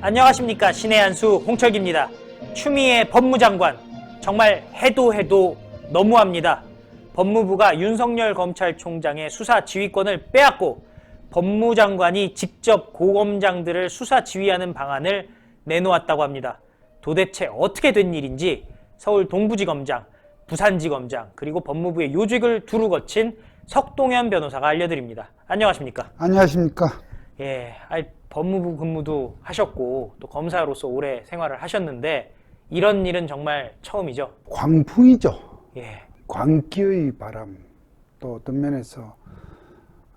안녕하십니까 신의 한수 홍철기입니다. 추미애 법무장관 정말 해도 해도 너무합니다. 법무부가 윤석열 검찰총장의 수사 지휘권을 빼앗고 법무장관이 직접 고검장들을 수사 지휘하는 방안을 내놓았다고 합니다. 도대체 어떻게 된 일인지 서울 동부지검장, 부산지검장 그리고 법무부의 요직을 두루 거친 석동현 변호사가 알려드립니다. 안녕하십니까? 안녕하십니까. 예, 아이, 법무부 근무도 하셨고 또 검사로서 오래 생활을 하셨는데 이런 일은 정말 처음이죠. 광풍이죠. 예, 광기의 바람. 또 어떤 면에서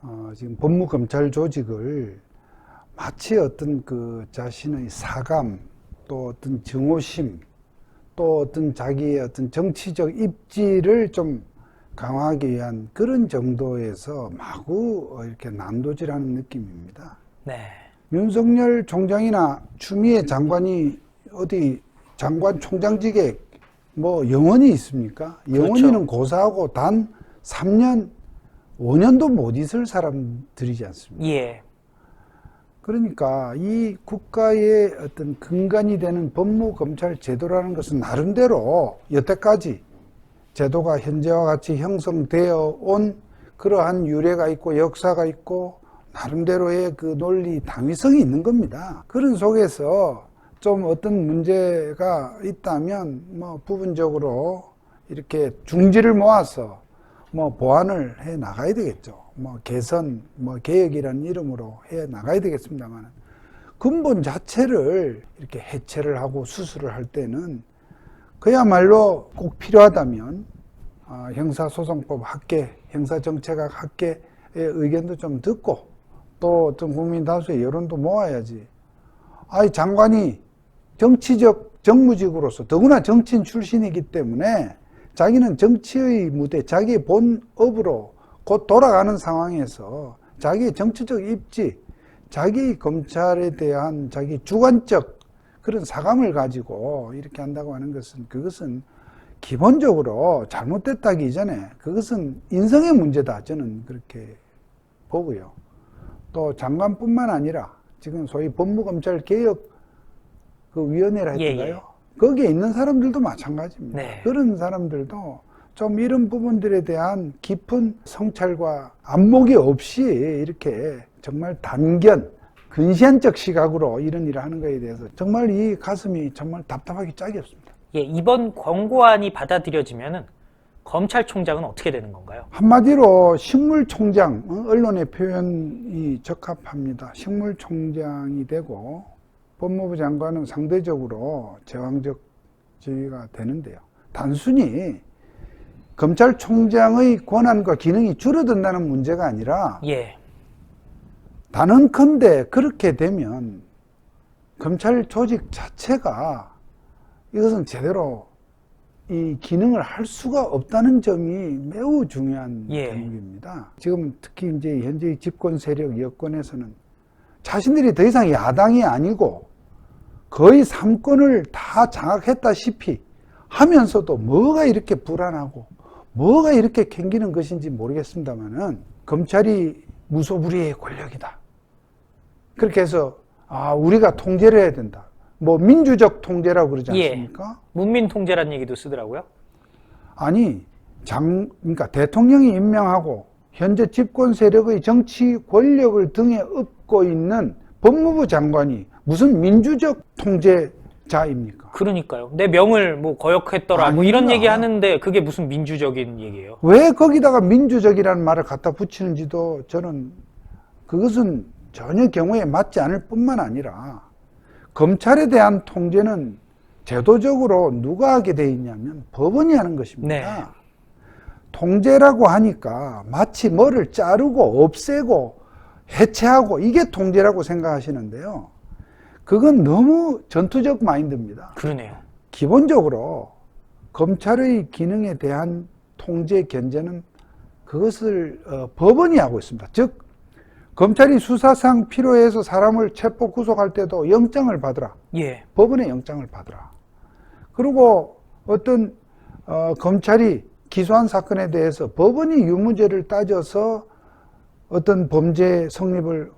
어, 지금 법무 검찰 조직을 마치 어떤 그 자신의 사감, 또 어떤 정오심, 또 어떤 자기의 어떤 정치적 입지를 좀 강화하기 위한 그런 정도에서 마구 어, 이렇게 난도질하는 느낌입니다. 네, 윤석열 총장이나 추미애 장관이 어디 장관 총장직에 뭐 영원히 있습니까? 영원히는 고사하고 단 3년, 5년도 못 있을 사람들이지 않습니까? 예, 그러니까 이 국가의 어떤 근간이 되는 법무 검찰 제도라는 것은 나름대로 여태까지 제도가 현재와 같이 형성되어 온 그러한 유래가 있고 역사가 있고 나름대로의 그 논리 당위성이 있는 겁니다. 그런 속에서 좀 어떤 문제가 있다면 뭐 부분적으로 이렇게 중지를 모아서 뭐 보완을 해 나가야 되겠죠. 뭐 개선, 뭐 개혁이라는 이름으로 해 나가야 되겠습니다만 근본 자체를 이렇게 해체를 하고 수술을 할 때는 그야말로 꼭 필요하다면 아, 형사소송법 학계, 형사정책학 학계의 의견도 좀 듣고 또 어떤 국민 다수의 여론도 모아야지. 아이 장관이 정치적 정무직으로서 더구나 정치인 출신이기 때문에 자기는 정치의 무대, 자기의 본업으로 곧 돌아가는 상황에서 자기의 정치적 입지, 자기 검찰에 대한 자기 주관적 그런 사감을 가지고 이렇게 한다고 하는 것은 그것은 기본적으로 잘못됐다기 이전에 그것은 인성의 문제다. 저는 그렇게 보고요. 또 장관뿐만 아니라 지금 소위 법무검찰 개혁 그 위원회라 예, 했던가요? 예. 거기에 있는 사람들도 마찬가지입니다. 네. 그런 사람들도 좀 이런 부분들에 대한 깊은 성찰과 안목이 없이 이렇게 정말 단견, 근시안적 시각으로 이런 일을 하는 것에 대해서 정말 이 가슴이 정말 답답하기 짝이 없습니다. 예, 이번 권고안이 받아들여지면은 검찰총장은 어떻게 되는 건가요? 한마디로 식물총장, 어, 언론의 표현이 적합합니다. 식물총장이 되고 법무부 장관은 상대적으로 제왕적 지위가 되는데요. 단순히 검찰총장의 권한과 기능이 줄어든다는 문제가 아니라 예, 단언컨대 그렇게 되면 검찰 조직 자체가 이것은 제대로 이 기능을 할 수가 없다는 점이 매우 중요한 예. 대목입니다. 지금 특히 이제 현재 집권 세력 여권에서는 자신들이 더 이상 야당이 아니고 거의 삼권을 다 장악했다시피 하면서도 뭐가 이렇게 불안하고 뭐가 이렇게 캥기는 것인지 모르겠습니다만은 검찰이 무소불위의 권력이다. 그렇게 해서 아 우리가 통제를 해야 된다. 뭐 민주적 통제라고 그러지 예. 않습니까? 문민 통제란 얘기도 쓰더라고요. 아니 장 그러니까 대통령이 임명하고 현재 집권 세력의 정치 권력을 등에 업고 있는 법무부 장관이 무슨 민주적 통제자입니까? 그러니까요. 내 명을 뭐 거역했더라 뭐 이런. 얘기 하는데 그게 무슨 민주적인 얘기예요? 왜 거기다가 민주적이라는 말을 갖다 붙이는지도 저는 그것은 전혀 경우에 맞지 않을 뿐만 아니라 검찰에 대한 통제는 제도적으로 누가 하게 돼 있냐면 법원이 하는 것입니다. 네. 통제라고 하니까 마치 뭐를 자르고 없애고 해체하고 이게 통제라고 생각하시는데요. 그건 너무 전투적 마인드입니다. 그러네요. 기본적으로 검찰의 기능에 대한 통제 견제는 그것을 어, 법원이 하고 있습니다. 즉 검찰이 수사상 필요해서 사람을 체포 구속할 때도 영장을 받으라. 예, 법원의 영장을 받으라. 그리고 어떤 어, 검찰이 기소한 사건에 대해서 법원이 유무죄를 따져서 어떤 범죄 성립을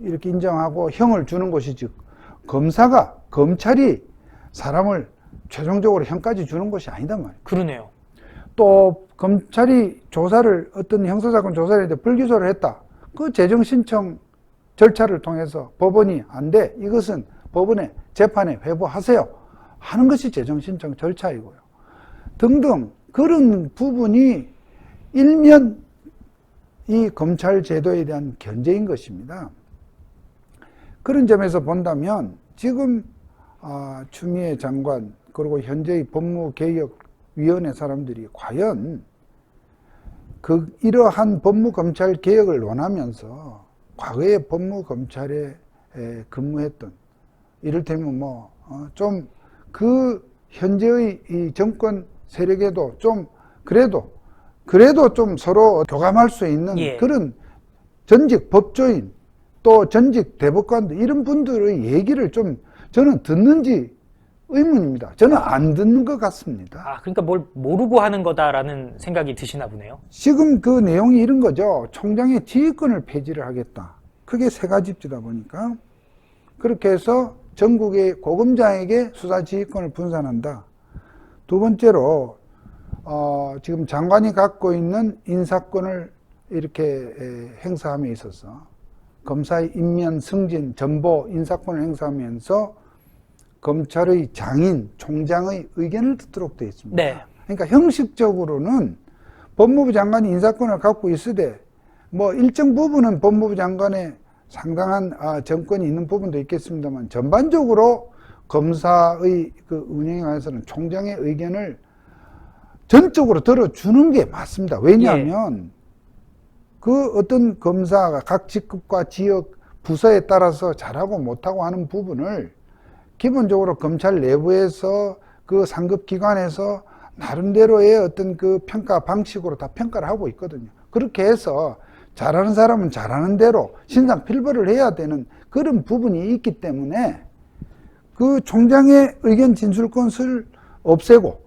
이렇게 인정하고 형을 주는 것이 즉 검사가 검찰이 사람을 최종적으로 형까지 주는 것이 아니다 말이에요. 그러네요. 또 검찰이 조사를 어떤 형사사건 조사를 했는데 불기소를 했다. 그 재정 신청 절차를 통해서 법원이 안 돼. 이것은 법원에 재판에 회부하세요. 하는 것이 재정 신청 절차이고요. 등등 그런 부분이 일면 이 검찰 제도에 대한 견제인 것입니다. 그런 점에서 본다면 지금 아, 추미애 장관 그리고 현재의 법무개혁위원회 사람들이 과연 그 이러한 법무검찰 개혁을 원하면서 과거에 법무검찰에 에, 근무했던 이를테면 뭐 좀 그 현재의 이 정권 세력에도 좀 그래도 그래도 좀 서로 교감할 수 있는 예. 그런 전직 법조인 또 전직 대법관들 이런 분들의 얘기를 좀 저는 듣는지 의문입니다. 저는 안 듣는 것 같습니다. 아, 그러니까 뭘 모르고 하는 거다라는 생각이 드시나 보네요. 지금 그 내용이 이런 거죠. 총장의 지휘권을 폐지를 하겠다. 크게 세 가지입니다 보니까 그렇게 해서 전국의 고검장에게 수사 지휘권을 분산한다. 두 번째로 어, 지금 장관이 갖고 있는 인사권을 이렇게 에, 행사함에 있어서 검사의 인면 승진, 전보 인사권을 행사하면서 검찰의 장인, 총장의 의견을 듣도록 되어 있습니다. 네. 그러니까 형식적으로는 법무부 장관이 인사권을 갖고 있으되 뭐 일정 부분은 법무부 장관의 상당한 아, 정권이 있는 부분도 있겠습니다만 전반적으로 검사의 그 운영에 관해서는 총장의 의견을 전적으로 들어주는 게 맞습니다. 왜냐하면 그 어떤 검사가 각 직급과 지역 부서에 따라서 잘하고 못하고 하는 부분을 기본적으로 검찰 내부에서 그 상급 기관에서 나름대로의 어떤 그 평가 방식으로 다 평가를 하고 있거든요. 그렇게 해서 잘하는 사람은 잘하는 대로 신상 필벌을 해야 되는 그런 부분이 있기 때문에 그 총장의 의견 진술권을 없애고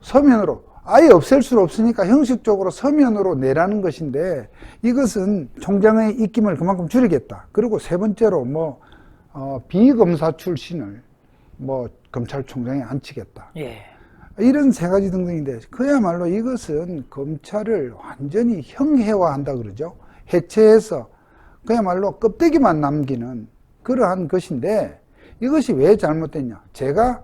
서면으로 아예 없앨 수 없으니까 형식적으로 서면으로 내라는 것인데 이것은 총장의 입김을 그만큼 줄이겠다. 그리고 세 번째로 뭐 어, 비검사 출신을 뭐 검찰총장에 앉히겠다. 예. 이런 세 가지 등등인데 그야말로 이것은 검찰을 완전히 형해화한다 그러죠. 해체해서 그야말로 껍데기만 남기는 그러한 것인데 이것이 왜 잘못됐냐? 제가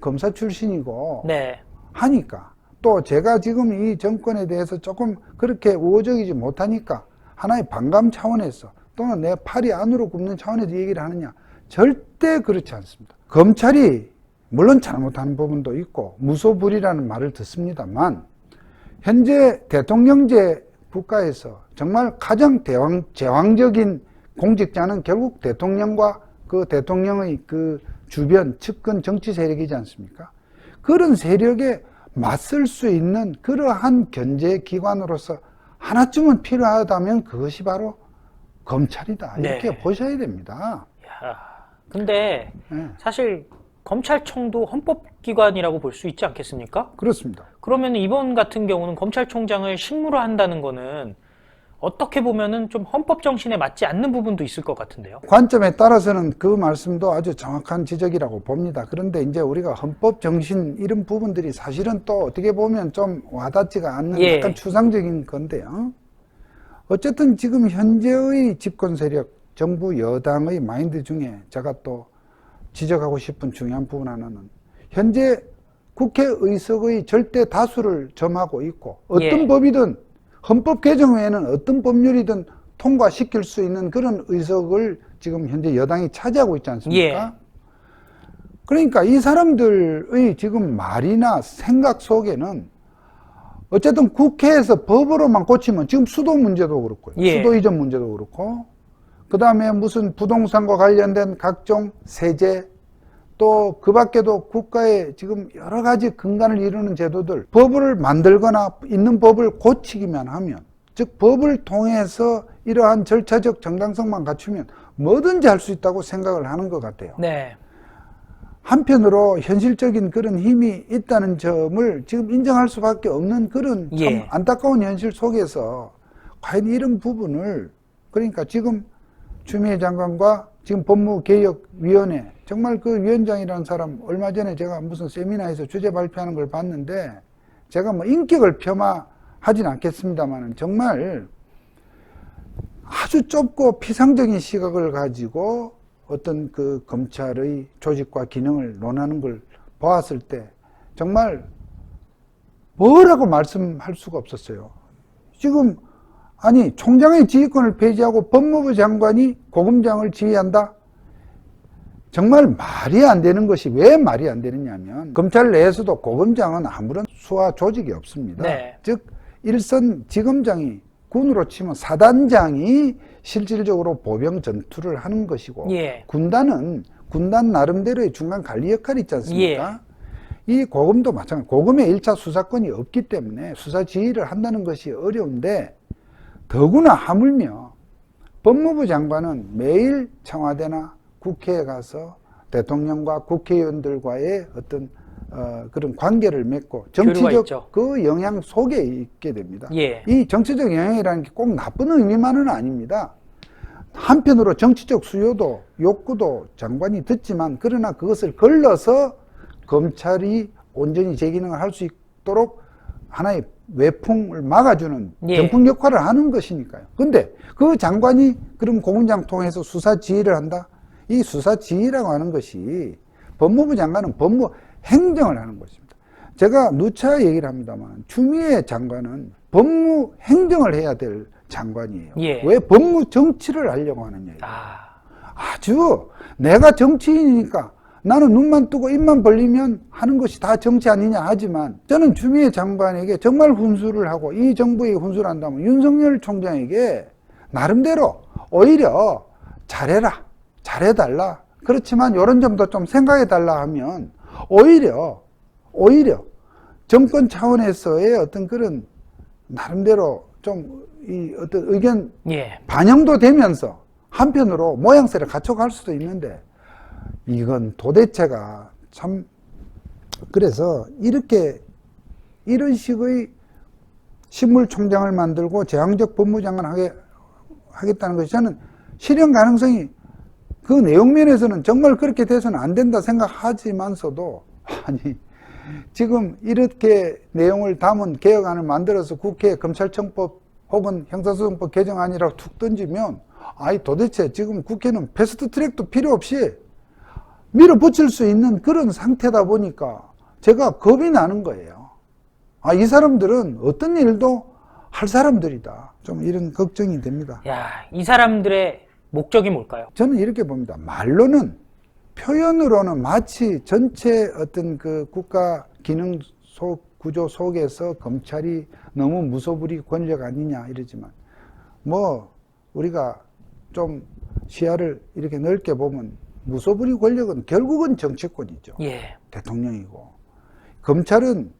검사 출신이고 네. 하니까 또 제가 지금 이 정권에 대해서 조금 그렇게 우호적이지 못하니까 하나의 반감 차원에서 또는 내 팔이 안으로 굽는 차원에서 얘기를 하느냐 절대 그렇지 않습니다. 검찰이 물론 잘못하는 부분도 있고 무소불위라는 말을 듣습니다만 현재 대통령제 국가에서 정말 가장 대왕, 제왕적인 공직자는 결국 대통령과 그 대통령의 그 주변 측근 정치 세력이지 않습니까? 그런 세력에 맞설 수 있는 그러한 견제 기관으로서 하나쯤은 필요하다면 그것이 바로 검찰이다. 이렇게 네. 보셔야 됩니다. 야. 근데 예, 사실 검찰청도 헌법기관이라고 볼 수 있지 않겠습니까? 그렇습니다. 그러면 이번 같은 경우는 검찰총장을 식무로 한다는 거는 어떻게 보면은 좀 헌법 정신에 맞지 않는 부분도 있을 것 같은데요. 관점에 따라서는 그 말씀도 아주 정확한 지적이라고 봅니다. 그런데 이제 우리가 헌법 정신 이런 부분들이 사실은 또 어떻게 보면 좀 와닿지가 않는 예. 약간 추상적인 건데요. 어쨌든 지금 현재의 집권 세력, 정부 여당의 마인드 중에 제가 또 지적하고 싶은 중요한 부분 하나는 현재 국회 의석의 절대 다수를 점하고 있고 어떤 예. 법이든 헌법 개정 외에는 어떤 법률이든 통과시킬 수 있는 그런 의석을 지금 현재 여당이 차지하고 있지 않습니까? 예. 그러니까 이 사람들의 지금 말이나 생각 속에는 어쨌든 국회에서 법으로만 고치면 지금 수도 문제도 그렇고 요. 예. 수도 이전 문제도 그렇고 그 다음에 무슨 부동산과 관련된 각종 세제 또 그 밖에도 국가에 지금 여러 가지 근간을 이루는 제도들 법을 만들거나 있는 법을 고치기만 하면 즉 법을 통해서 이러한 절차적 정당성만 갖추면 뭐든지 할 수 있다고 생각을 하는 것 같아요. 네. 한편으로 현실적인 그런 힘이 있다는 점을 지금 인정할 수밖에 없는 그런 참 예. 안타까운 현실 속에서 과연 이런 부분을 그러니까 지금 추미애 장관과 지금 법무개혁위원회 정말 그 위원장이라는 사람 얼마 전에 제가 무슨 세미나에서 주제 발표하는 걸 봤는데 제가 뭐 인격을 폄하하진 않겠습니다만 정말 아주 좁고 피상적인 시각을 가지고 어떤 그 검찰의 조직과 기능을 논하는 걸 보았을 때 정말 뭐라고 말씀할 수가 없었어요. 지금 아니 총장의 지휘권을 폐지하고 법무부 장관이 고검장을 지휘한다? 정말 말이 안 되는 것이 왜 말이 안 되느냐면 검찰 내에서도 고검장은 아무런 수화 조직이 없습니다. 네. 즉 일선 지검장이 군으로 치면 사단장이 실질적으로 보병 전투를 하는 것이고 예. 군단은 군단 나름대로의 중간 관리 역할이 있지 않습니까? 예. 이 고검도 마찬가지. 고검의 1차 수사권이 없기 때문에 수사 지휘를 한다는 것이 어려운데 더구나 하물며 법무부 장관은 매일 청와대나 국회에 가서 대통령과 국회의원들과의 어떤 어, 그런 관계를 맺고 정치적. 그 영향 속에 있게 됩니다. 예. 이 정치적 영향이라는 게 꼭 나쁜 의미만은 아닙니다. 한편으로 정치적 수요도 욕구도 장관이 듣지만 그러나 그것을 걸러서 검찰이 온전히 제 기능을 할 수 있도록 하나의 외풍을 막아주는 예. 정풍 역할을 하는 것이니까요. 근데 그 장관이 그럼 고문장 통해서 수사 지휘를 한다? 이 수사 지휘라고 하는 것이 법무부 장관은 법무 행정을 하는 것입니다. 제가 누차 얘기를 합니다만 추미애 장관은 법무 행정을 해야 될 장관이에요. 예. 왜 법무 정치를 하려고 하느냐. 아, 아주 내가 정치인이니까 나는 눈만 뜨고 입만 벌리면 하는 것이 다 정치 아니냐 하지만 저는 추미애 장관에게 정말 훈수를 하고 이 정부에 훈수를 한다면 윤석열 총장에게 나름대로 오히려 잘해라 잘해달라 그렇지만 이런 점도 좀 생각해달라 하면 오히려 오히려 정권 차원에서의 어떤 그런 나름대로 좀 이 어떤 의견 예. 반영도 되면서 한편으로 모양새를 갖춰갈 수도 있는데 이건 도대체가 참 그래서 이렇게 이런 식의 신물총장을 만들고 제왕적 법무장관 하게 하겠다는 것이 저는 실현 가능성이 그 내용 면에서는 정말 그렇게 돼서는 안 된다 생각하지만서도 아니 지금 이렇게 내용을 담은 개혁안을 만들어서 국회에 검찰청법 혹은 형사소송법 개정안이라고 툭 던지면 아이 도대체 지금 국회는 패스트 트랙도 필요 없이 밀어붙일 수 있는 그런 상태다 보니까 제가 겁이 나는 거예요. 아, 이 사람들은 어떤 일도 할 사람들이다. 좀 이런 걱정이 됩니다. 야, 이 사람들의 목적이 뭘까요? 저는 이렇게 봅니다. 말로는 표현으로는 마치 전체 어떤 그 국가 기능 속 구조 속에서 검찰이 너무 무소불위 권력 아니냐 이러지만 뭐 우리가 좀 시야를 이렇게 넓게 보면 무소불위 권력은 결국은 정치권이죠. 예. 대통령이고 검찰은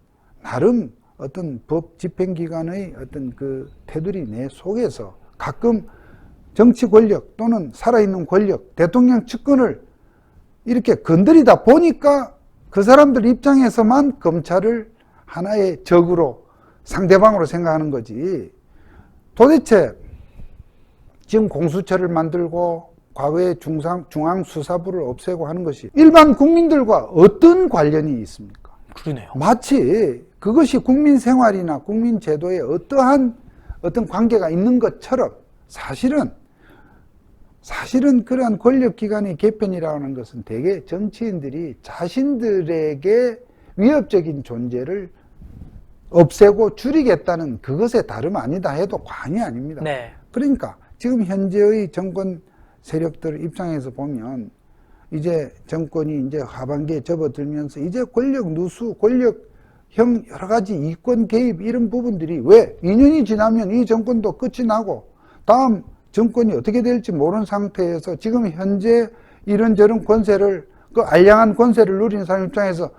나름 어떤 법 집행기관의 어떤 그 테두리 내 속에서 가끔 정치 권력 또는 살아있는 권력 대통령 측근을 이렇게 건드리다 보니까 그 사람들 입장에서만 검찰을 하나의 적으로 상대방으로 생각하는 거지 도대체 지금 공수처를 만들고 과거에 중상, 중앙수사부를 없애고 하는 것이 일반 국민들과 어떤 관련이 있습니까? 그러네요. 마치 그것이 국민 생활이나 국민 제도에 어떠한 어떤 관계가 있는 것처럼 사실은 사실은 그러한 권력기관의 개편이라는 것은 대개 정치인들이 자신들에게 위협적인 존재를 없애고 줄이겠다는 그것에 다름 아니다 해도 과언이 아닙니다. 네. 그러니까 지금 현재의 정권 세력들 입장에서 보면 이제 정권이 이제 하반기에 접어들면서 이제 권력 누수, 권력형 여러 가지 이권 개입 이런 부분들이 왜 2년이 지나면 이 정권도 끝이 나고 다음 정권이 어떻게 될지 모르는 상태에서 지금 현재 이런저런 권세를 그 알량한 권세를 누리는 사람 입장에서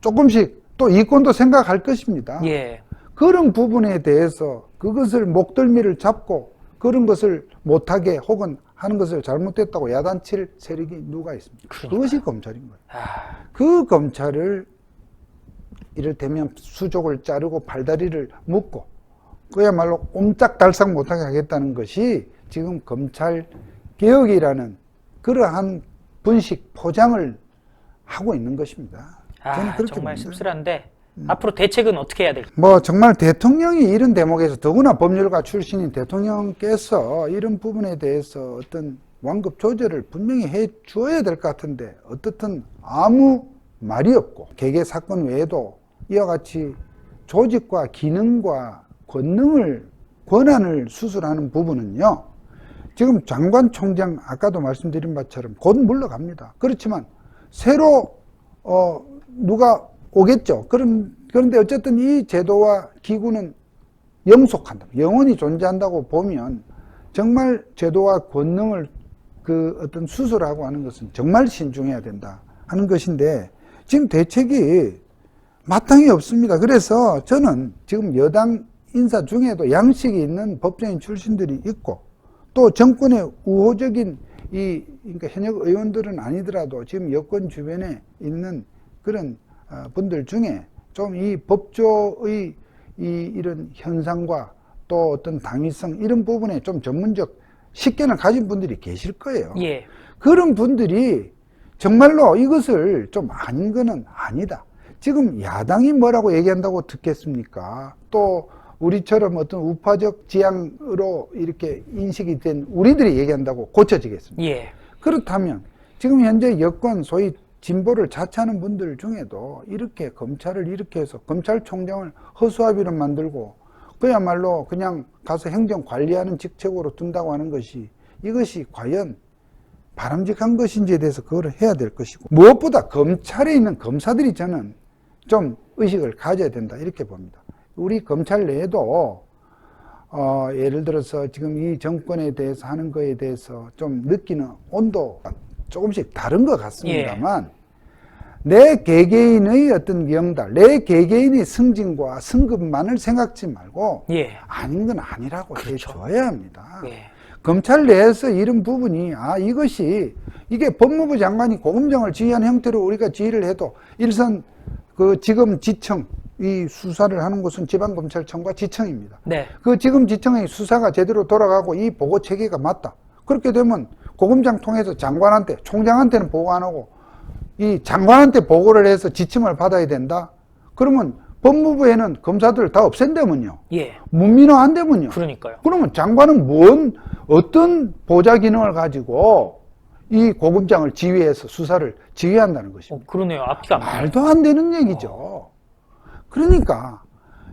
조금씩 또 이권도 생각할 것입니다. 예. 그런 부분에 대해서 그것을 목덜미를 잡고 그런 것을 못하게 혹은 하는 것을 잘못됐다고 야단칠 세력이 누가 있습니까? 그러니까요. 그것이 검찰인 거예요. 아, 그 검찰을 이를테면 수족을 자르고 발다리를 묶고 그야말로 옴짝달싹 못하게 하겠다는 것이 지금 검찰 개혁이라는 그러한 분식 포장을 하고 있는 것입니다. 저는 아, 그렇게 정말. 씁쓸한데 앞으로 대책은 어떻게 해야 될까요? 뭐 정말 대통령이 이런 대목에서 더구나 법률가 출신인 대통령께서 이런 부분에 대해서 어떤 완급 조절을 분명히 해 주어야 될 것 같은데 어떻든 아무 말이 없고 개개 사건 외에도 이와 같이 조직과 기능과 권능을 권한을 수술하는 부분은요. 지금 장관 총장 아까도 말씀드린 바처럼 곧 물러갑니다. 그렇지만 새로 어 누가 오겠죠. 그런 그런데 어쨌든 이 제도와 기구는 영속한다. 영원히 존재한다고 보면 정말 제도와 권능을 그 어떤 수술하고 하는 것은 정말 신중해야 된다 하는 것인데 지금 대책이 마땅히 없습니다. 그래서 저는 지금 여당 인사 중에도 양식이 있는 법조인 출신들이 있고 또 정권의 우호적인 이 그러니까 현역 의원들은 아니더라도 지금 여권 주변에 있는 그런 어, 분들 중에 좀 이 법조의 이 이런 현상과 또 어떤 당위성 이런 부분에 좀 전문적 식견을 가진 분들이 계실 거예요. 예. 그런 분들이 정말로 이것을 좀 아닌 거는 아니다. 지금 야당이 뭐라고 얘기한다고 듣겠습니까? 또 우리처럼 어떤 우파적 지향으로 이렇게 인식이 된 우리들이 얘기한다고 고쳐지겠습니까? 예. 그렇다면 지금 현재 여권 소위 진보를 자처하는 분들 중에도 이렇게 검찰을 이렇게 해서 검찰총장을 허수아비로 만들고 그야말로 그냥 가서 행정 관리하는 직책으로 둔다고 하는 것이 이것이 과연 바람직한 것인지에 대해서 그걸 해야 될 것이고 무엇보다 검찰에 있는 검사들이 저는 좀 의식을 가져야 된다 이렇게 봅니다. 우리 검찰 내에도 어, 예를 들어서 지금 이 정권에 대해서 하는 거에 대해서 좀 느끼는 온도가 조금씩 다른 것 같습니다만 내 개개인의 어떤 명달, 내 개개인의 승진과 승급만을 생각지 말고 예. 아닌 건 아니라고 그렇죠. 해줘야 합니다. 예. 검찰 내에서 이런 부분이 아 이것이 이게 법무부 장관이 고검장을 지휘한 형태로 우리가 지휘를 해도 일선 그 지금 지청 이 수사를 하는 곳은 지방검찰청과 지청입니다. 네. 그 지금 지청의 수사가 제대로 돌아가고 이 보고 체계가 맞다. 그렇게 되면 고검장 통해서 장관한테 총장한테는 보고 안 하고 이 장관한테 보고를 해서 지침을 받아야 된다. 그러면 법무부에는 검사들 다 없앤다면요. 예. 문민화한다면요. 그러니까요. 그러면 장관은 뭔 어떤 보좌 기능을 가지고 이 고검장을 지휘해서 수사를 지휘한다는 것입니다. 어, 그러네요. 앞뒤가 안. 말도 안 되는 얘기죠. 그러니까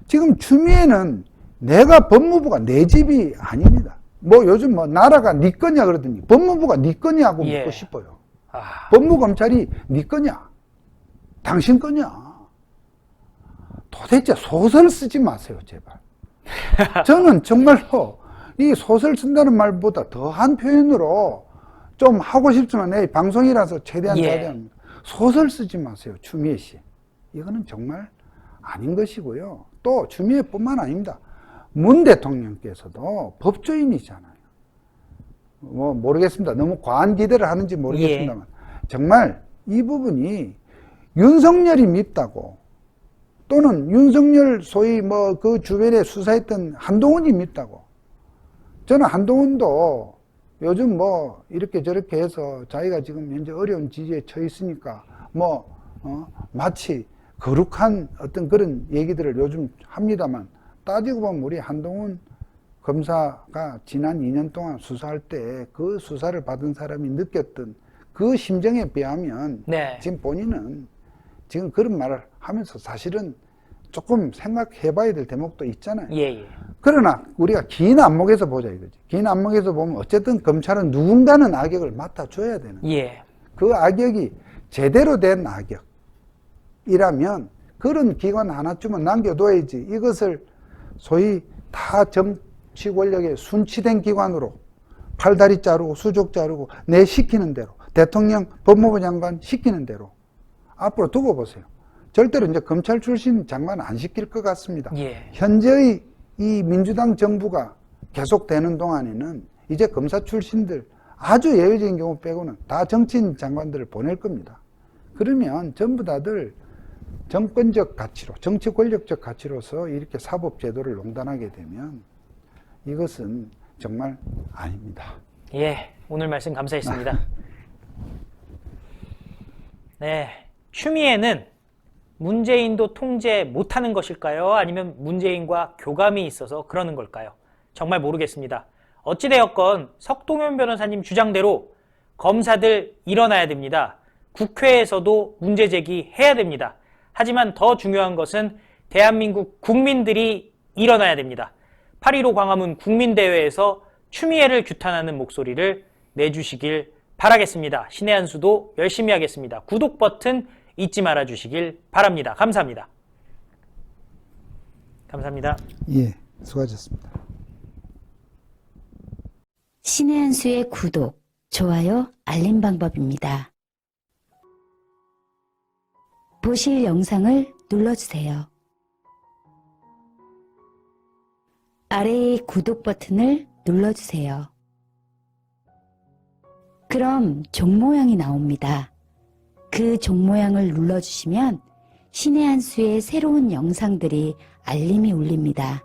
지금 추미애는 내가 법무부가 내 집이 아닙니다. 뭐 요즘 뭐 나라가 네 거냐 그러더니 법무부가 네 거냐고 예. 묻고 싶어요. 아, 법무검찰이 네 거냐? 당신 거냐? 도대체 소설 쓰지 마세요, 제발. 저는 정말로 이 소설 쓴다는 말보다 더한 표현으로 좀 하고 싶지만 내 방송이라서 최대한 예. 자제합니다. 소설 쓰지 마세요, 추미애 씨. 이거는 정말 아닌 것이고요. 또 추미애뿐만 아닙니다. 문 대통령께서도 법조인이잖아요. 뭐 모르겠습니다. 너무 과한 기대를 하는지 모르겠습니다만 정말 이 부분이 윤석열이 밉다고 또는 윤석열 소위 뭐 그 주변에 수사했던 한동훈이 밉다고 저는 한동훈도 요즘 뭐 이렇게 저렇게 해서 자기가 지금 현재 어려운 지지에 처해 있으니까 뭐 어, 마치 거룩한 어떤 그런 얘기들을 요즘 합니다만 따지고 보면 우리 한동훈 검사가 지난 2년 동안 수사할 때 그 수사를 받은 사람이 느꼈던 그 심정에 비하면 네. 지금 본인은 지금 그런 말을 하면서 사실은 조금 생각해 봐야 될 대목도 있잖아요. 예, 예. 그러나 우리가 긴 안목에서 보자 이거지. 긴 안목에서 보면 어쨌든 검찰은 누군가는 악역을 맡아줘야 되는. 예. 그 악역이 제대로 된 악역이라면 그런 기관 하나쯤은 남겨둬야지 이것을 소위 다 정치 권력에 순치된 기관으로 팔다리 자르고 수족 자르고 내 시키는 대로 대통령 법무부 장관 시키는 대로 앞으로 두고 보세요. 절대로 이제 검찰 출신 장관 안 시킬 것 같습니다. 예. 현재의 이 민주당 정부가 계속되는 동안에는 이제 검사 출신들 아주 예외적인 경우 빼고는 다 정치인 장관들을 보낼 겁니다. 그러면 전부 다들 정권적 가치로, 정치 권력적 가치로서 이렇게 사법 제도를 농단하게 되면 이것은 정말 아닙니다. 예. 오늘 말씀 감사했습니다. 네, 추미애는 문재인도 통제 못하는 것일까요? 아니면 문재인과 교감이 있어서 그러는 걸까요? 정말 모르겠습니다. 어찌되었건 석동현 변호사님 주장대로 검사들 일어나야 됩니다. 국회에서도 문제 제기해야 됩니다. 하지만 더 중요한 것은 대한민국 국민들이 일어나야 됩니다. 8.15 광화문 국민대회에서 추미애를 규탄하는 목소리를 내주시길 바라겠습니다. 신의 한 수도 열심히 하겠습니다. 구독 버튼 잊지 말아 주시길 바랍니다. 감사합니다. 감사합니다. 예, 수고하셨습니다. 신의 한 수의 구독, 좋아요, 알림 방법입니다. 보실 영상을 눌러주세요. 아래의 구독 버튼을 눌러주세요. 그럼 종 모양이 나옵니다. 그 종 모양을 눌러주시면 신의 한 수의 새로운 영상들이 알림이 울립니다.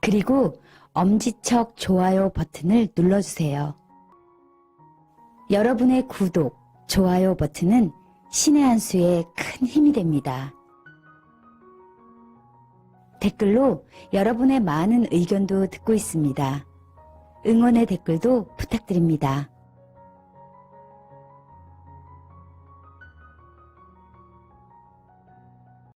그리고 엄지척 좋아요 버튼을 눌러주세요. 여러분의 구독, 좋아요 버튼은 신의 한 수에 큰 힘이 됩니다. 댓글로 여러분의 많은 의견도 듣고 있습니다. 응원의 댓글도 부탁드립니다.